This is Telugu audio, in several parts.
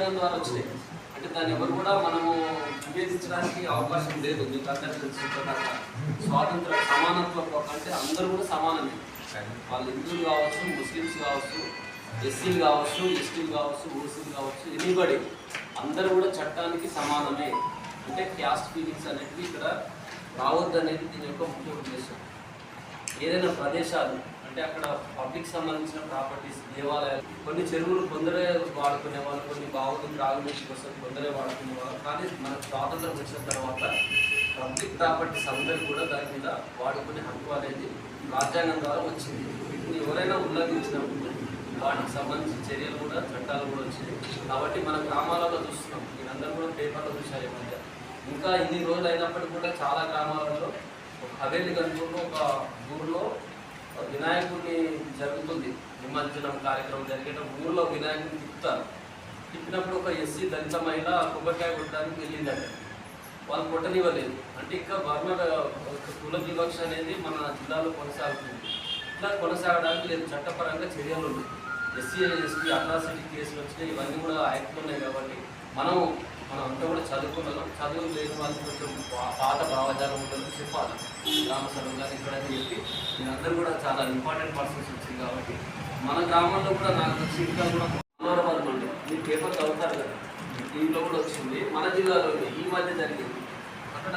రాజ్యాంగం ద్వారా వచ్చినాయి. అంటే దాన్ని ఎవరు కూడా మనము విభేదించడానికి అవకాశం లేదు. మీకు అందరికీ తెలిసిన స్వాతంత్ర సమానత్వం అంటే అందరూ కూడా సమానమే. వాళ్ళు హిందువులు కావచ్చు ముస్లిమ్స్ కావచ్చు ఎస్సీలు కావచ్చు ఎస్టీలు కావచ్చు ఓసీలు కావచ్చు ఎనీబడి అందరూ కూడా చట్టానికి సమానమే. అంటే క్యాస్ట్ ఫీలింగ్స్ అనేటివి ఇక్కడ రావద్దు అనేది దీని యొక్క ముఖ్య ఉద్దేశం. ఏదైనా ప్రదేశాలు అంటే అక్కడ పబ్లిక్ సంబంధించిన ప్రాపర్టీస్ దేవాలయాలు కొన్ని చెరువులు కొందరే వాడుకునే వాళ్ళు కొన్ని బావులు త్రాగునీటి కోసం కొందరే వాడుకునే వాళ్ళు కానీ మనకు స్వాతంత్రం వచ్చిన తర్వాత పబ్లిక్ ప్రాపర్టీస్ అందరూ కూడా దాని మీద వాడుకునే హక్కు అనేది రాజ్యాంగం ద్వారా వచ్చింది. వీటిని ఎవరైనా ఉల్లంఘించినప్పుడు వాటికి సంబంధించిన చర్యలు కూడా చట్టాలు కూడా వచ్చాయి కాబట్టి మన గ్రామాలలో చూస్తున్నాం. మీరందరూ కూడా పేపర్లో చూశారు ఈ మధ్య. ఇంకా ఇన్ని రోజులు అయినప్పటికీ కూడా చాలా గ్రామాలలో ఒక హవేలి గంటూరులో ఒక ఊర్లో వినాయకుడిని జరుగుతుంది నిమజ్జనం కార్యక్రమం జరిగేటప్పుడు ఊళ్ళో వినాయకుడిని తిప్పుతారు. తిప్పినప్పుడు ఒక ఎస్సీ దళిత మహిళ కొబ్బరికాయ కొట్టడానికి వెళ్ళిందంట. వాళ్ళు కొట్టనివ్వలేదు. అంటే ఇంకా వర్ణ కుల వివక్ష అనేది మన జిల్లాలో కొనసాగుతుంది. ఇట్లా కొనసాగడానికి లేదు. చట్టపరంగా చర్యలు ఉన్నాయి. ఎస్సీ ఎస్టీ అట్రాసిటీ కేసులు వచ్చినాయి. ఇవన్నీ కూడా ఆయత్తున్నాయి కాబట్టి మనం మనం అంతా కూడా చదువుకున్నాం. చదువు లేని వాళ్ళకి కొంచెం పాత భావజాలం ఉంటుందని చెప్పాలి. గ్రామ సభలు కానీ ఇక్కడ చెప్పి మీరందరూ కూడా చాలా ఇంపార్టెంట్ పర్సన్స్ వచ్చింది కాబట్టి మన గ్రామంలో కూడా నాకు తెలిసి ఇంకా కూడా మంగళవారం ఉండే మీ పేపర్ చదువుతారు కదా. దీంట్లో కూడా వచ్చింది. మన జిల్లాలో ఈ మధ్య జరిగింది. అక్కడ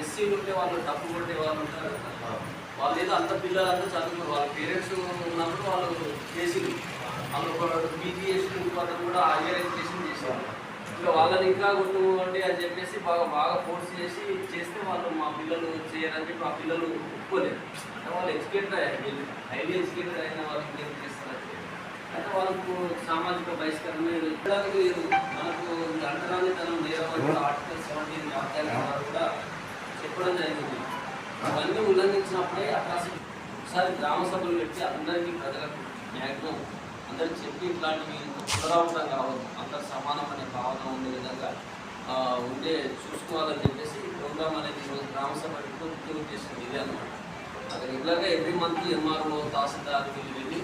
ఎస్సీలు ఉంటే వాళ్ళు డబ్బు కొట్టే వాళ్ళు ఉంటారు వాళ్ళు ఏదో అంత పిల్లలంతా చదువుకున్నారు వాళ్ళ పేరెంట్స్ ఉన్నప్పుడు వాళ్ళు చేసింది వాళ్ళు ఒక పీజీ చేసిన ఇంకొకరు కూడా హైయర్ ఎడ్యుకేషన్ చేసేవాళ్ళు. ఇంకా వాళ్ళని ఇంకా కొట్టు అని చెప్పేసి బాగా బాగా ఫోర్స్ చేసి చేస్తే వాళ్ళు మా పిల్లలు చేయరని చెప్పి మా పిల్లలు ఒప్పుకోలేదు. వాళ్ళు ఎడ్యుకేటెడ్ అయ్యారు. హైలీ ఎడ్యుకేటెడ్ అయిన వాళ్ళకి ఏం చేస్తారు అంటే వాళ్ళకు సామాజిక బహిష్కరణ ఇవ్వడానికి లేదు మనకు అంటరానితనం నేరం ఆర్టికల్ సెవెంటీన్ రాజ్యాంగం కూడా చెప్పడం జరిగింది. అవన్నీ ఉల్లంఘించినప్పుడే అట్రాసిటీ ఒకసారి గ్రామ సభలు పెట్టి అందరికీ ప్రజలకు మ్యాక్సిమం అందరు చెప్పి ఇట్లాంటివి పునరావృతం కావద్దు. అందరు సమానం అనే భావన ఉండే విధంగా ఉండే చూసుకోవాలని చెప్పేసి ప్రోగ్రామ్ అనేది ఈరోజు గ్రామ సభ పెట్టుకుని ముఖ్య ఉద్దేశం ఇదే అనమాట అది రెగ్యులర్గా ఎవ్రీ మంత్ ఎంఆర్ఓ తహసీల్దార్ వీళ్ళు వెళ్ళి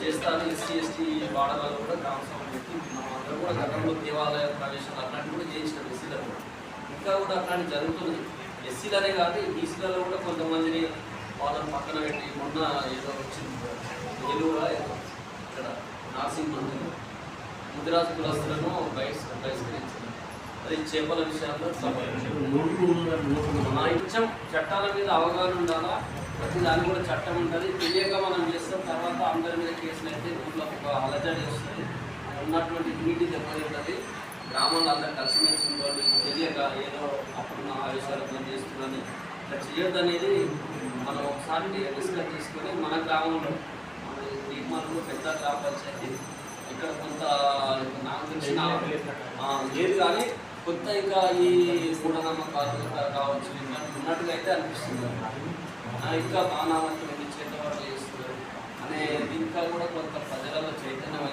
చేస్తారు. ఎస్సీ ఎస్టీ వాడలలో కూడా గ్రామ సభ పెట్టి మనం అందరూ కూడా గతంలో దేవాలయ ప్రవేశాలు అట్లాంటివి కూడా చేయించినాం ఎస్సీలో కూడా ఇంకా కూడా అట్లాంటి జరుగుతుంది ఎస్సీలనే కాదు బీసీలలో కూడా కొంతమందిని వాళ్ళని పక్కన పెట్టి మొన్న ఏదో వచ్చింది ఏలూరా ఏదో ఇక్కడ నార్సింగ్ మందిలో ముదిరాజు కులస్తులను బహిష్ బహిష్కరించింది అది చేపల విషయాల్లో మన ఇచ్చం చట్టాల మీద అవగాహన ఉండాలా? ప్రతి దానికి కూడా చట్టం ఉంటుంది తెలియక మనం చేస్తాం తర్వాత అందరి మీద కేసులు అయితే ఊళ్ళో ఒక అలజడి వస్తుంది. ఉన్నటువంటి నీటి దెబ్బతింటుంది గ్రామంలో అందరు కలిసిమెలిసి ఉండాలి తెలియక ఏదో అప్పుడున్న ఆవేశాలతో చేస్తుందని ఇట్లా చేయొద్దు అనేది మనం ఒకసారి డిస్కస్ చేసుకొని మన గ్రామంలో మన తీర్మానంలో పెద్ద గ్రామ పంచాయతీ ఇక్కడ కొంత నాకు తెలిసిన ఆ, లేదు కానీ కొత్త ఇంకా ఈ మూఢనమ్మకాలు కావచ్చు ఉన్నట్టుగా అయితే అనిపిస్తుంది. ఇంకా మానవత్వం ఎన్ని చేతవాళ్ళు చేస్తున్నారు. అనే ఇంకా కూడా కొంత ప్రజలలో చైతన్యం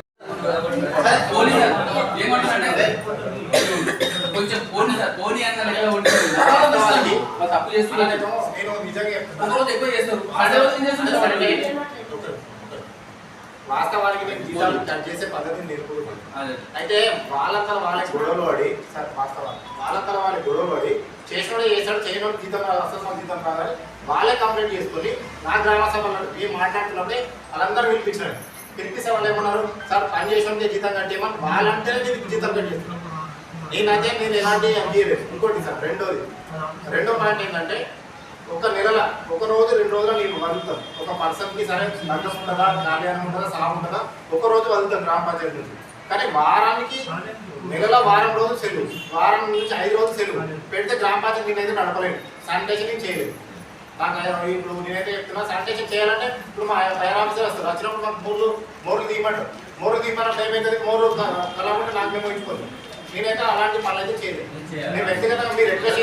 కొంచెం పోనీ సార్ పోనీ అన్న లెక్క ఉంటుంది వాళ్ళు తప్పు చేస్తున్నారు. ఎక్కువ చేస్తారు సండే రోజు ఏం చేస్తుంటారు వాళ్ళకి? వాస్తవానికి నేను జీతాలు కట్ చేసే పద్ధతిని అదే. అయితే వాళ్ళంతా వాళ్ళ గొడవలు పడి సార్ వాస్తవాలు వాళ్ళంతా వాళ్ళ గొడవలు పడి చేసినోడు చేసాడు చేయనోడు జీతం రాదు అసలు జీతం రాదని వాళ్ళే కంప్లైంట్ చేసుకొని నా గ్రామ సభలో మేము మాట్లాడుతున్నప్పుడే వాళ్ళందరూ పిలిపించినాడు పిలిపిస్తే వాళ్ళు ఏమన్నారు? సార్ పని చేసినోడికే జీతం కట్టేయమని వాళ్ళంటేనే దీనికి జీతం కట్ చేస్తున్నాం నేనైతే నేను ఎలాంటి అనిపించలేదు ఇంకోటి సార్ రెండోది. రెండో పాయింట్ ఏంటంటే ఒక నెలల ఒక రోజు రెండు రోజులు నేను వదులుతాను ఒక పర్సన్కి సరే లగ్నం ఉంటుందా కార్యాలయం ఉంటుందా సాగు ఉంటుందా ఒక రోజు వదులుతాను గ్రామ పంచాయతీ. నుంచి కానీ వారానికి నెలల వారం రోజులు సెలవు. వారం నుంచి ఐదు రోజులు సెలవు. పెడితే గ్రామ పంచాయతీ నేనైతే నడపలేను. శానిటైజేషన్ నేను చేయలేదు. నాకు ఇప్పుడు నేనైతే చెప్తున్నా శానిటైజేషన్ చేయాలంటే ఇప్పుడు మా ఫైర్ ఆఫీసర్ వస్తారు. వచ్చినప్పుడు మాకు మూడు మోర్లు తీయమంటారు. మోర్లు తీయమన్న టైం అవుతుంది మోర్లు కలవకుండా నాకు మేము ఇచ్చుకోదు నేనైతే అలాంటి పనులు అయితే చేయలేదు నేను వ్యక్తిగతంగా మీరు రిక్వెస్ట్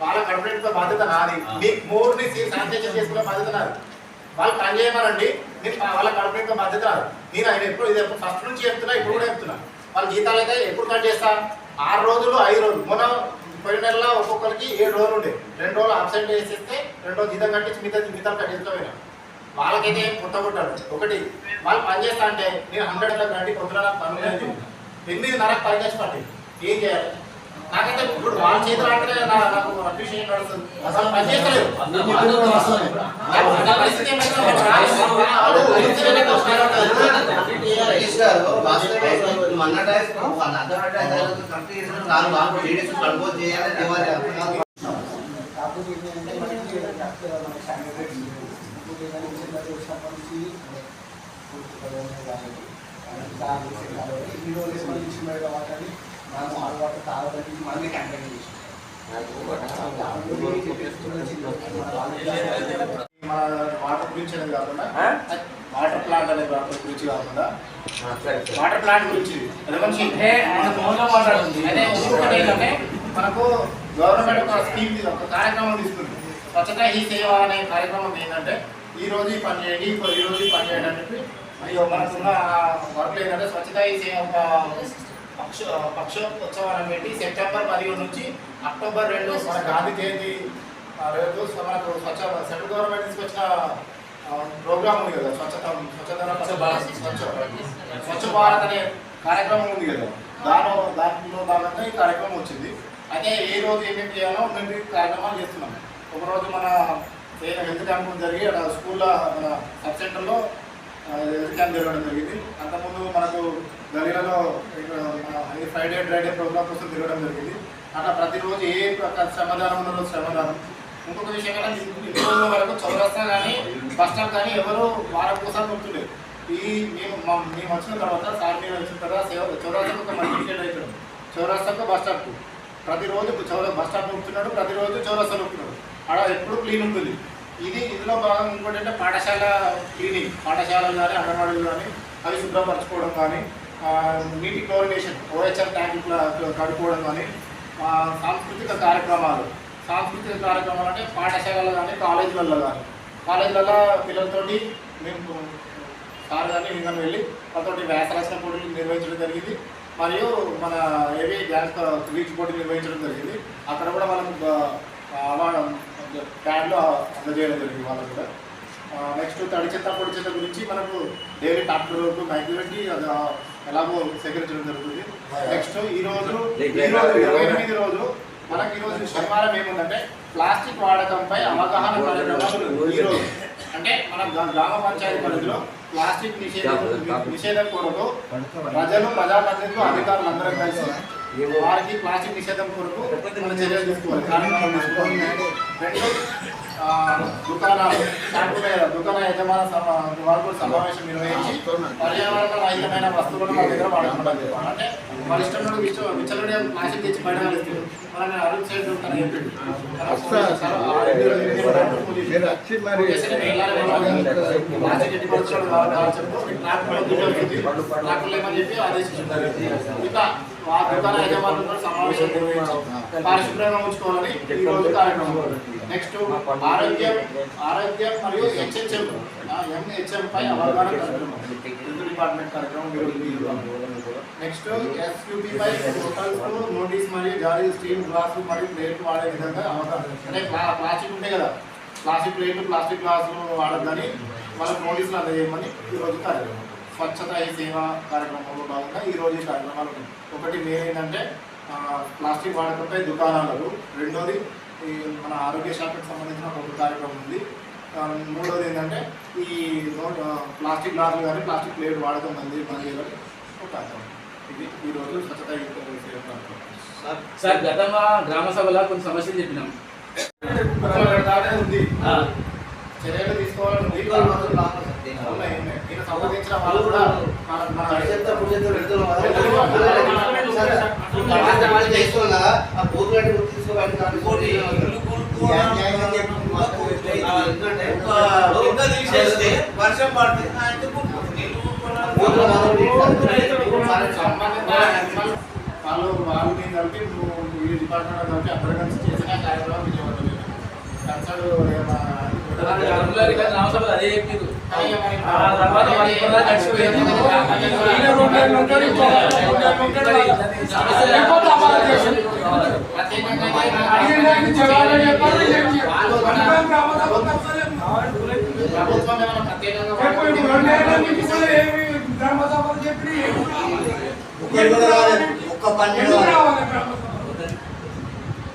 వాళ్ళు కంప్లైంట్ బాధ్యత నాది. మీకు మూడుని శానిటైజర్ చేసుకునే బాధ్యత నాది. వాళ్ళు పని చేయమనండి నేను మా వాళ్ళ కడుపు ఇంకా బాధ్యత రాదు. నేను ఆయన ఎప్పుడు ఇది ఫస్ట్ నుంచి చెప్తున్నా ఇప్పుడు కూడా చెప్తున్నా. వాళ్ళ జీతాలు అయితే ఎప్పుడు కట్ చేస్తా? ఆరు రోజులు ఐదు రోజులు. మొన్న పోయిన నెలలో ఒక్కొక్కరికి ఏడు రోజులు ఉండే. రెండు రోజులు అబ్సెంట్ చేసేస్తే రెండు రోజులు జీతం కట్టించి మిగతా మిగతా కట్ చేసుకోపోయినా వాళ్ళకైతే ఏం పుట్టగొట్టాడు ఒకటి వాళ్ళు పని చేస్తా అంటే నేను హండ్రెడ్లో గంటి పొద్దున పని లేదు. ఎనిమిదిన్నరకు పని చేసి పట్టి ఏం చేయాలి? నాకైతే ఇప్పుడు వాళ్ళ చేతులు అంటే నా- నాకు అప్రిషియేట్ నడుస్తుంది. అసలు పని చేస్తలేదు. ఈ రోజు ఇచ్చిన కాబట్టి మనం అలవాటు మనమే క్యాంపెయిన్ చేసాం వాటర్ గురించి అనేది కాకుండా వాటర్ ప్లాంట్ అనేది గురించి కాకుండా వాటర్ ప్లాంట్ గురించి అదే మనిషి మాట్లాడుతుంది అదే ఇంకొకటి మనకు గవర్నమెంట్ ఒక స్కీమ్ ఒక కార్యక్రమం తీసుకుంది స్వచ్ఛత ఈ సేవ అనే కార్యక్రమం ఏంటంటే ఈ రోజు ఈ పని చేయండి ఈ రోజు ఈ పని చేయండి అని చెప్పి మనకున్న వర్క్ ఏంటంటే స్వచ్ఛత హీ సేవ ఒక పక్ష పక్షోత్సవాన్ని పెట్టి సెప్టెంబర్ పదిహేను నుంచి అక్టోబర్ రెండు మన గాంధీ జయంతి రోజు మనకు స్వచ్ఛ సెంట్రల్ గవర్నమెంట్ తీసుకొచ్చిన ప్రోగ్రామ్ ఉంది కదా స్వచ్ఛత స్వచ్ఛత స్వచ్ఛ స్వచ్ఛ భారత్. అనే కార్యక్రమం ఉంది కదా. దాని దాంట్లో భాగంగా ఈ కార్యక్రమం వచ్చింది. అయితే ఏ రోజు ఏమేమి చేయాలో మేము కార్యక్రమాలు చేస్తున్నాం. ఒక రోజు మన హెల్త్ క్యాంప్ జరిగి అక్కడ స్కూల్లో మన సబ్ సెంటర్లో ఆ, జరగడం జరిగింది అంతకుముందు మనకు గలీలలో ఇక్కడ ఫ్రైడే డ్రైడే ప్రోగ్రామ్ కోసం తిరగడం జరిగింది అట్లా ప్రతిరోజు ఏ ప్రకార శ్రమదానం ఉన్నదో శ్రమదానం ఇంకొక విషయం ఏంటంటే ఇప్పుడు వరకు చౌరస్తా కానీ బస్ స్టాండ్ కానీ ఎవరు వారం కోసం ఉంటుండేది ఈ మేము మా మేము వచ్చిన తర్వాత సార్ మీరు వచ్చిన తర్వాత సేవ- చౌరాస్తాకు ఒక మంచి విషయం అవుతాడు చౌరాస్తాకు బస్ స్టాప్కు ప్రతిరోజు చౌర బస్ స్టాప్ ఉంటున్నాడు ప్రతిరోజు చౌరస్తాలో ఉంటున్నాడు అక్కడ ఎప్పుడు క్లీన్ ఉంటుంది. ఇది ఇందులో భాగం ఇంకోటి అంటే పాఠశాల క్లీనింగ్ పాఠశాలలు కానీ అంగన్వాడీలు కానీ అవి శుభ్రపరచుకోవడం కానీ నీటి క్లోరినేషన్ ఓహెచ్ఎల్ ట్యాంకులు కడుక్కోవడం కానీ సాంస్కృతిక కార్యక్రమాలు. సాంస్కృతిక కార్యక్రమాలు అంటే పాఠశాలలో కానీ కాలేజీలలో కానీ. కాలేజీలలో పిల్లలతోటి మేము సార్ కానీ ఇంకా వెళ్ళి వాళ్ళతోటి వ్యాసరచన పోటీలు నిర్వహించడం జరిగింది. మరియు మన ఏవి డ్యాన్స్ క్రీచ్ పోటీ నిర్వహించడం జరిగింది. అక్కడ కూడా మనం ప్యాడ్లో అందజేయడం జరిగింది వాళ్ళకు కూడా. నెక్స్ట్ తడి చెత్త పొడి చెత్త గురించి మనకు డైలీ మైక్రోకి అది ఎలాగో సేకరించడం జరుగుతుంది. నెక్స్ట్ ఈ రోజు ఈ రోజు ఇరవై ఎనిమిది రోజు మనకి ఈ రోజు శనివారం ఏముందంటే ప్లాస్టిక్ వాడకంపై అవగాహన కార్యక్రమాలు ఈ రోజు. అంటే మన గ్రా- గ్రామ పంచాయతీ పరిధిలో ప్లాస్టిక్ నిషేధం నిషేధం కొరకు ప్రజలు ప్రజాప్రతినిధులు అధికారులు అందరం కలిసి వారికి ప్లాస్టిక్ నిషేధం కొరకు చర్యలు తీసుకోవాలి. రెండు దుకాణ యజమాన సమ- వారు సమావేశం నిర్వహించి పర్యావరణ రహితమైన వస్తువులను మా దగ్గర వాడుకుంటాం అంటే వాళ్ళ ఇష్టం నుండి విచ్చ ప్లాస్టిక్ తెచ్చి బయట పారిశుభ్రంగా ఉంచుకోవాలని ఈ రోజు కార్యక్రమం నెక్స్ట్ ఆరోగ్యం ఆరోగ్యం మరియు హెచ్హెచ్ఎం ఎంహెచ్ఎం పై అవగాహన కార్యక్రమం హెల్త్ డిపార్ట్మెంట్ కార్యక్రమం నెక్స్ట్ ఎస్క్యూపీ పై హోటల్స్ నోటీస్ మరియు జారీ స్టీల్ గ్లాసులు మరియు ప్లేట్లు వాడే విధంగా అవగాహన అంటే ప్లా- ప్లాస్టిక్ ఉంటాయి కదా ప్లాస్టిక్ ప్లేట్లు ప్లాస్టిక్ గ్లాసులు వాడద్దని వాళ్ళకి నోటీసులు అందజేయమని ఈ రోజు కార్యక్రమం. స్వచ్ఛత ఈ సేవ కార్యక్రమంలో భాగంగా ఈ రోజు ఈ కార్యక్రమాలు ఉన్నాయి. ఒకటి మెయిన్ ఏంటంటే ప్లాస్టిక్ వాడకంపై దుకాణాలు రెండోది ఈ మన ఆరోగ్య శాఖకు సంబంధించిన ఒక కార్యక్రమం ఉంది. మూడోది ఏంటంటే ఈ ప్లాస్టిక్ గ్లాసులు కానీ ప్లాస్టిక్ ప్లేట్ వాడకం మంది చేయాలని ఒక కార్యక్రమం. ఇది ఈ సార్ గతంలో గ్రామ సభలో కొన్ని సమస్యలు చెప్పినాం ఉంది చర్యలు తీసుకోవాలని సంబంధించిన వాళ్ళు కూడా మన వర్షం పడితే వాళ్ళు వాళ్ళు నేను కలిపి నువ్వు ఈ డిపార్ట్మెంట్ కలిపి అందరూ కలిసి చేసిన కార్యక్రమం విజయవంతం కన్సల్ట్ అదే. ప్రభుత్వం ప్రత్యేకంగా చెప్పు, ఇప్పుడు రెండు ఏళ్ళ నుంచి కూడా ఏమి గ్రామసభలు చెప్పి ఏమి రావాలి. ఒక్కరు కూడా రాలేదు. ఒక్క పని ఎందుకు రాలేదు. రావాలి గ్రామసభ?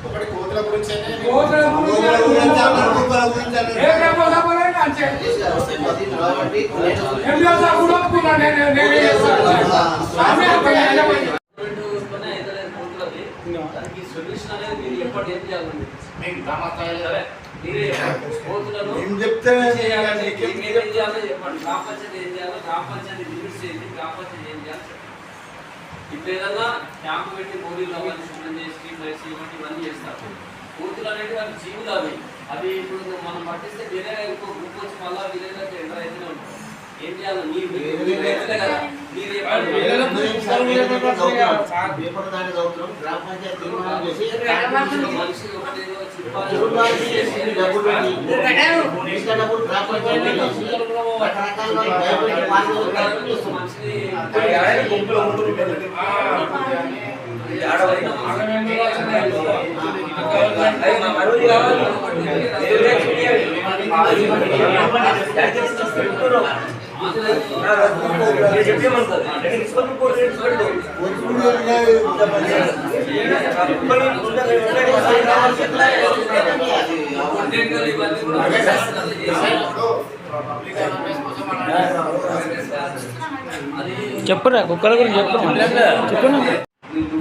ఒకటి కోతుల గురించి కోతుల గురించి ఊళ్ళో గురించి అన్నారు, కుక్కల గురించి ఏ అన్నారు. గ్రామసభలైనా అంతే. కాబట్టి ఏం చేస్తా కూడా ఒప్పుకున్నా, నేను- నేనే చేస్తాను. స్వామి అంత యజమాని. గవర్నమెంట్తోనే ఏదైనా పోతున్నది, దానికి సొల్యూషన్ అనేది మీరు ఎప్పటి ఏం చేయాలండి మీకు గ్రామ స్థాయిలో సరే మీరే పోతులను మేము చెప్తే చేయాలంటే మీరు ఏం చేయాలో చెప్పండి గ్రామ పంచాయతీ ఏం చేయాలో గ్రామ పంచాయతీ లిమిట్స్ ఏంటి గ్రామ పంచాయతీ ఏం చేయాలో చెప్పండి ఇప్పుడు ఏదన్నా క్యాంప్ పెట్టి మోడీలు అవన్నీ శుభ్రం చేసి స్ట్రీట్ లైట్స్ ఇవన్నీ ఇవన్నీ చేస్తారు. కోతులు అనేవి అవి జీవులు అవి. అవి ఇప్పుడు మనం పట్టిస్తే వేరే ఇంకో గ్రూప్ వచ్చి మళ్ళీ విలేజ్లోకి ఎంటర్ అయితేనే ఉంటాం ఏం చేయాలి మీరు మీరు మనిషి ఒకటేదో చెప్పాలి. చెప్పరా కుక్కల గురించి చెప్పండి చెప్పు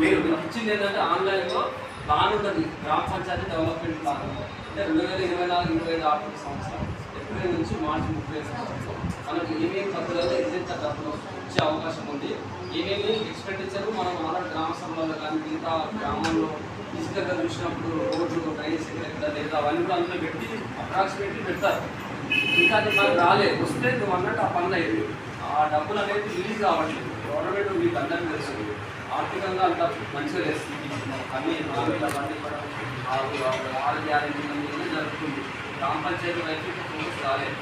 మీరు ఇచ్చింది ఏంటంటే ఆన్లైన్లో బాగుంటుంది గ్రామ పంచాయతీ డెవలప్మెంట్ ప్లాన్ అంటే రెండు వేల ఇరవై నాలుగు ఇరవై ఐదు ఆర్థిక సంవత్సరం. ఏప్రిల్ నుంచి మార్చి ముప్పై సంవత్సరం మనకి ఏమేమి పద్ధతుల్లో ఎంత డబ్బులు వచ్చే అవకాశం ఉంది ఏమేమి ఎక్స్పెండిచర్ మనం ఆల్రెడీ గ్రామ సభలో కానీ మిగతా గ్రామంలో ఫిజికల్గా చూసినప్పుడు రోడ్లు డ్రైనేజ్ ఎక్కడ లేదా అవన్నీ కూడా అందులో పెట్టి అప్రాక్సిమేట్లీ పెడతారు ఇంకా అది మనకు రాలేదు వస్తే నువ్వు అన్నట్టు ఆ పనులు అయ్యింది ఆ డబ్బులు అనేది రిలీజ్ కావట్లేదు గవర్నమెంట్ మీకు అందరికీ తెలుసు ఆర్థికంగా అంత మంచిగా చేస్తుంది అన్ని హామీలు బండి కూడా ఆరు ఆరు గ్యారెంటీ జరుగుతుంది గ్రామ పంచాయతీ వైపు ఫోకస్ రాలేదు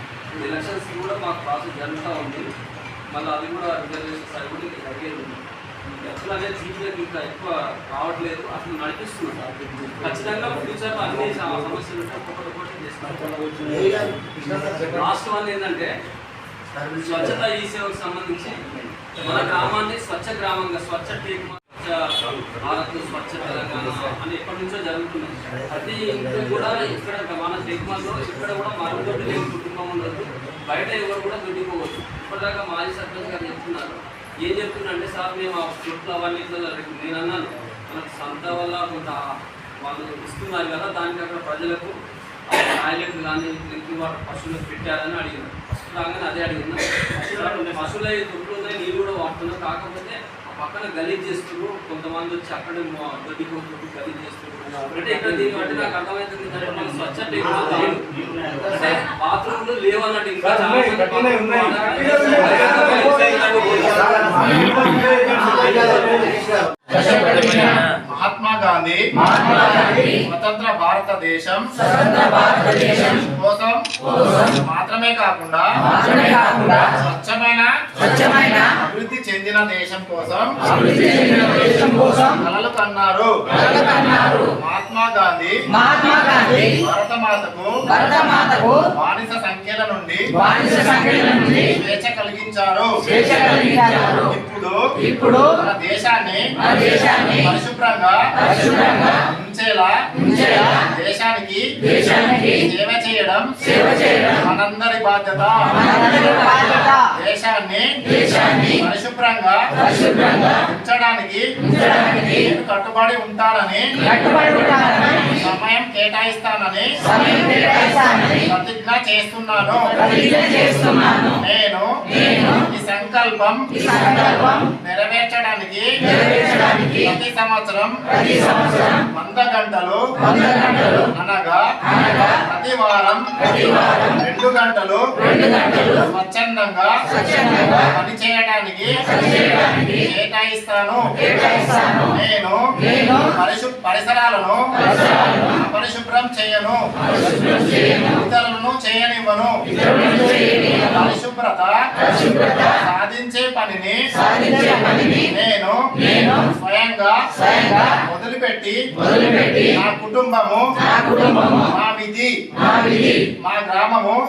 ఎలక్షన్స్ కూడా మాకు ప్రాసెస్ జరుగుతూ ఉంది. మళ్ళీ అది కూడా రిజర్వేషన్ సైడ్ కూడా ఇంకా తగ్గేది అనేది సీట్లకు ఇంకా ఎక్కువ రావట్లేదు. అసలు నడిపిస్తున్నారు ఖచ్చితంగా ఫ్యూచర్లో అన్ని సమస్యలు ఒక్కొక్కటి ఒక్కొక్కటి చేస్తారు. లాస్ట్ వన్ ఏంటంటే స్వచ్ఛత ఈ సేవకు సంబంధించి మన గ్రామాన్ని స్వచ్ఛ గ్రామంగా స్వచ్ఛ టీమ్ స్వచ్ఛ భారత్ స్వచ్ఛ తెలంగాణ అని ఎప్పటి నుంచో జరుగుతుంది ప్రతి ఇంట్లో కూడా ఇక్కడ మన టెక్మాల్లో ఇక్కడ కూడా మరుగుదొడ్డి లేని కుటుంబం ఉండదు బయట ఎవరు కూడా దొడ్డిపోవచ్చు ఇప్పటిదాకా మాజీ సర్పంచ్ గారు చెప్తున్నారు. ఏం చెప్తున్నారంటే సార్ మేము ఆ చుట్టూ అవన్నీ నేను అన్నాను మనకు సంత వల్ల కొంత వాళ్ళు ఇస్తున్నారు కదా దానికి అక్కడ ప్రజలకు టాయిలెట్ కానీ డ్రింకింగ్ వాటర్ పశువులకు పెట్టారని అడిగిన ఫస్ట్ రాగానే అదే అడిగిన పశువులు దుడ్లు ఉన్నాయి నీళ్ళు కూడా వాడుతున్నాం కాకపోతే పక్కన గలీజ్ చేస్తున్నారు కొంతమంది వచ్చి అక్కడ ఒకటి గలీజ్ చేస్తున్నారు అంటే ఇక్కడ దీన్ని బట్టి నాకు అర్థమవుతుంది ఏంటంటే మన స్వచ్ఛత అంటే బాత్రూమ్లు లేవు అన్నట్టు ఇంకా మహాత్మా గాంధీ స్వతంత్ర భారతదేశం. కోసం మాత్రమే కాకుండా స్వచ్ఛమైన అభివృద్ధి చెందిన దేశం కోసం కలలు కన్నారు. మహాత్మా గాంధీ మహాత్మా గాంధీ భారత మాతకు భరత మాతకు బానిస సంఖ్యల నుండి బానిస సంఖ్యల నుండి స్వేచ్ఛ కలిగించారు. స్వేచ్ఛ కలిగించారు. ఇప్పుడు ఇప్పుడు మన దేశాన్ని మన దేశాన్ని పరిశుభ్రంగా పరిశుభ్రంగా lá దేశానికి దేశానికి సేవ చేయడం సేవ చేయడం మనందరి బాధ్యత. మనందరి బాధ్యత. దేశాన్ని దేశాన్ని పరిశుభ్రంగా పరిశుభ్రంగా ఉంచడానికి ఉంచడానికి నేను కట్టుబడి ఉంటానని కట్టుబడి ఉంటానని సమయం కేటాయిస్తానని సమయం కేటాయిస్తానని ప్రతిజ్ఞ చేస్తున్నాను. ప్రతిజ్ఞ చేస్తున్నాను. నేను నేను ఈ సంకల్పం ఈ సంకల్పం నెరవేర్చడానికి నెరవేర్చడానికి ప్రతి సంవత్సరం ప్రతి సంవత్సరం వంద గంటలు వంద గంటలు అనగా ప్రతి వారం రెండు గంటలు స్వచ్ఛందంగా పని చేయడానికి కేటాయిస్తాను. నేను పరిశు- పరిసరాలను అపరిశుభ్రం చేయను. ఇతరులను చేయనివ్వను. పరిశుభ్రత సాధించే పనిని నేను స్వయంగా మొదలుపెట్టి నా కుటుంబము మా విధి మా గ్రామము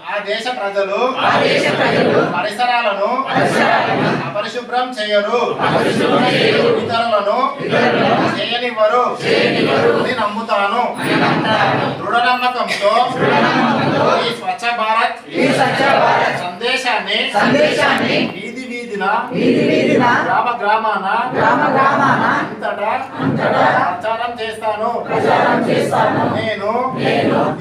ఆ దేశ ప్రజలు పరిసరాలను అపరిశుభ్రం చేయరు. ఇతరులను చేయనివ్వరు. అని నమ్ముతాను. దృఢ నమ్మకంతో ఈ స్వచ్ఛ భారత్ సందేశాన్ని వీధిన వీధి వీధిన గ్రామ గ్రామాన? గ్రామ గ్రామాన? అంతటా? ప్రచారం చేస్తాను. ప్రచారం చేస్తాను. నేను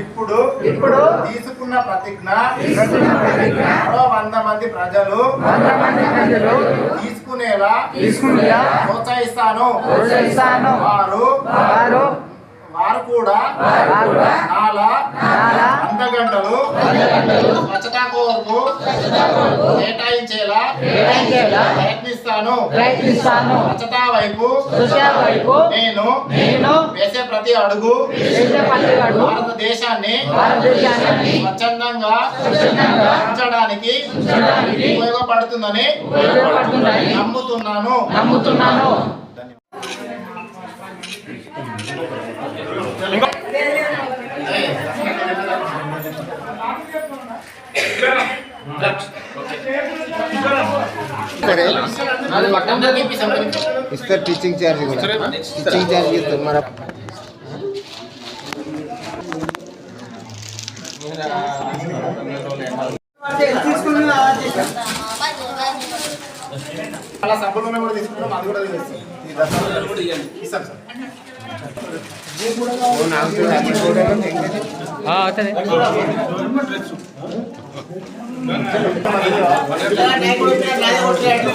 ఇప్పుడు ఇప్పుడు తీసుకున్న ప్రతిజ్ఞ తీసుకున్న ప్రతిజ్ఞ మరో వంద మంది ప్రజలు వంద మంది ప్రజలు తీసుకునేలా తీసుకునేలా ప్రోత్సహిస్తాను. ప్రోత్సహిస్తాను. వారు వారు వారు కూడా వారు కూడా నాలా నాలా వంద గంటలు స్వచ్ఛతా కొరకు కేటాయించేలా ప్రయత్నిస్తాను. స్వచ్ఛతా వైపు నేను వేసే ప్రతి అడుగు భారతదేశాన్ని స్వచ్ఛందంగా ఉంచడానికి ఉపయోగపడుతుందని నమ్ముతున్నాను. నమ్ముతున్నాను. ఇస్తారు టీచింగ్ చార్జ్ టీచింగ్ చార్జ్ ఇస్తారు మరి. అలా సంపూర్ణంగా కూడా తీసుకున్నాం అది కూడా ఇస్తాం సార్. అవుతుంది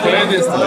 ప్లే చేస్తారు